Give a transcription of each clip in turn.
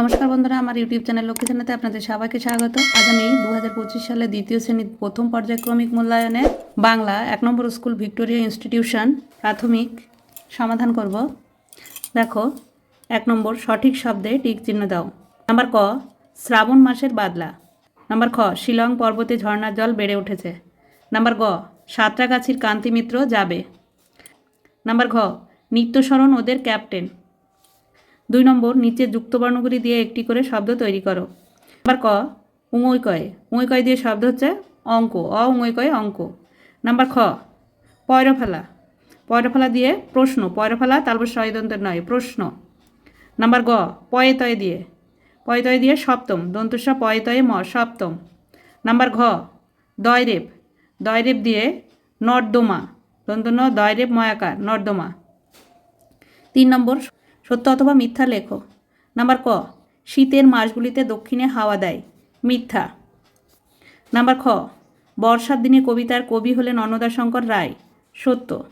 নমস্কার বন্ধুরা, আমার ইউটিউব চ্যানেল লক্ষ্মী চ্যানেলে আপনাদের সবাইকে স্বাগত। আজ আমি দু হাজার পঁচিশ সালে দ্বিতীয় শ্রেণির প্রথম পর্যায়ক্রমিক মূল্যায়নে বাংলা এক নম্বর স্কুল ভিক্টোরিয়া ইনস্টিটিউশন প্রাথমিক সমাধান করব। দেখো, এক নম্বর সঠিক শব্দে টিক চিহ্ন দাও। নাম্বার ক, শ্রাবণ মাসের বাদলা। নাম্বার খ, শিলং পর্বতে ঝর্ণার জল বেড়ে উঠেছে। নাম্বার গ, সাঁতরাগাছির কান্তি মিত্র যাবে। নাম্বার ঘ নিত্যস্মরণ ওদের ক্যাপ্টেন। দুই নম্বর, নিচে যুক্তবর্ণগুলি দিয়ে একটি করে শব্দ তৈরি করো। নাম্বার ক উঙই কয়ে উঙই কয় দিয়ে শব্দ হচ্ছে অঙ্ক। অ উঙই কয়ে অঙ্ক। নাম্বার খ, পয়রফেলা। পয়রফেলা দিয়ে প্রশ্ন। পয়রফেলা তারপর সয়দন্তের নয়, প্রশ্ন। নাম্বার গ পয়ে তয়ে দিয়ে। পয়ে তয়ে দিয়ে সপ্তম। দন্তস্ব পয়ে তয়ে ম, সপ্তম। নাম্বার ঘ দয়রেপ দয়রেপ দিয়ে নর্দমা। দন্তন্য দয়রেপ ময়াকার, নর্দমা। তিন নম্বর সত্য অথবা মিথ্যা লেখো। নাম্বার ক, শীতের মাসগুলিতে দক্ষিণে হাওয়া দেয়। মিথ্যা। নাম্বার খ, বর্ষার দিনে কবিতার কবি হলেন অন্নদাশঙ্কর রায়। সত্য।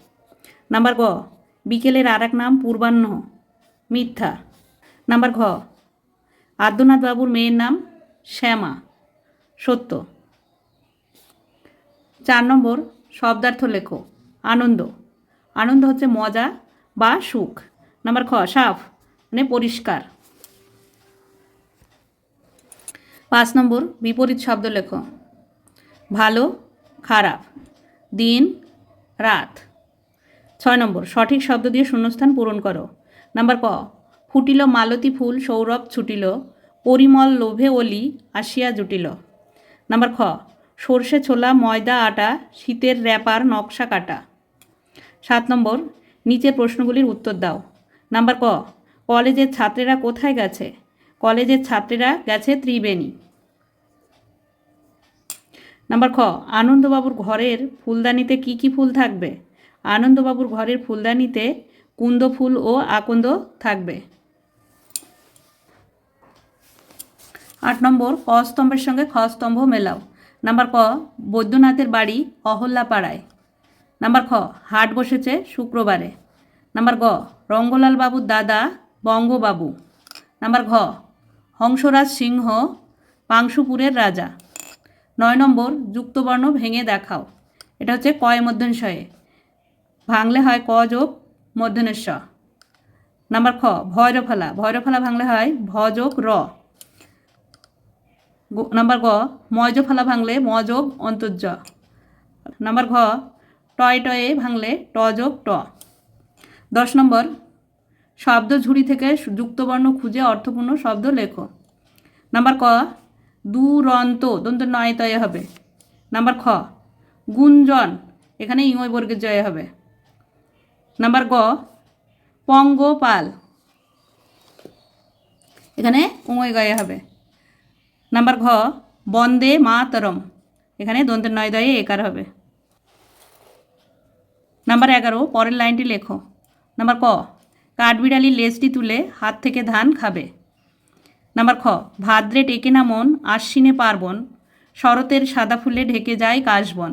নাম্বার গ, বিকেলের আর এক নাম পূর্বাহ্ন। মিথ্যা। নাম্বার ঘ বাবুর মেয়ের নাম শ্যামা। সত্য। চার নম্বর, শব্দার্থ লেখো। আনন্দ। আনন্দ হচ্ছে মজা বা সুখ। নাম্বার খ, সাফ মানে পরিষ্কার। পাঁচ নম্বর, বিপরীত শব্দ লেখো। ভালো, খারাপ, দিন, রাত। ছয় নম্বর, সঠিক শব্দ দিয়ে শূন্যস্থান পূরণ করো। নাম্বার ক, ফুটিল মালতী ফুল, সৌরভ ছুটিল, পরিমল লোভে অলি, আসিয়া জুটিল। নাম্বার খ, সর্ষে ছোলা, ময়দা, আটা, শীতের র্যাপার, নকশা কাটা। সাত নম্বর, নিচের প্রশ্নগুলির উত্তর দাও। নাম্বার ক, কলেজের ছাত্রেরা কোথায় গেছে? কলেজের ছাত্রেরা গেছে ত্রিবেণী। নাম্বার খ, আনন্দবাবুর ঘরের ফুলদানিতে কি কি ফুল থাকবে? আনন্দবাবুর ঘরের ফুলদানিতে কুন্দ ফুল ও আকন্দ থাকবে। আট নম্বর ক স্তম্ভের সঙ্গে খ স্তম্ভ মেলাও। নাম্বার ক, বৈদ্যনাথের বাড়ি অহল্যাপাড়ায়। নাম্বার খ, হাট বসেছে শুক্রবারে। নাম্বার গ রঙ্গলাল বাবুর দাদা, বঙ্গবাবু। নাম্বার ঘ, হংসরাজ সিংহ, পাংশুপুরের রাজা। নয় নম্বর, যুক্তবর্ণ ভেঙে দেখাও। এটা হচ্ছে কয় মধ্যনশয়ে। ভাঙলে হয় ক যোগ মধ্যনেশ নাম্বার খ ভৈরফলা ভৈরফলা ভাঙলে হয় ভ যোগ র। নাম্বার গ, ময়জফলা ভাঙলে ম যোগ অন্তর্য। নাম্বার ঘ, টয় টয়ে ভাঙলে ট যোগ ট। দশ নম্বর, শব্দ ঝুড়ি থেকে যুক্তবর্ণ খুঁজে অর্থপূর্ণ শব্দ লেখো। নাম্বার ক, দুরন্ত দন্ত নয় তয়ে হবে। নাম্বার খ, গুঞ্জন, এখানে ইংয় বর্গের জয় হবে। নাম্বার গ, পঙ্গপাল, এখানে উঙয় গয়ে হবে। নাম্বার ঘ, বন্দে মাতরম, এখানে দন্তের নয় দয়ে একার হবে। নাম্বার এগারো, পরের লাইনটি লেখো। নাম্বার ক, কাঠবিড়ালির লেজটি তুলে হাত থেকে ধান খাবে। নাম্বার খ, ভাদ্রে টেকে না মন, আশ্বিনে পার্বণ, শরতের সাদা ফুলে ঢেকে যায় কাশবন।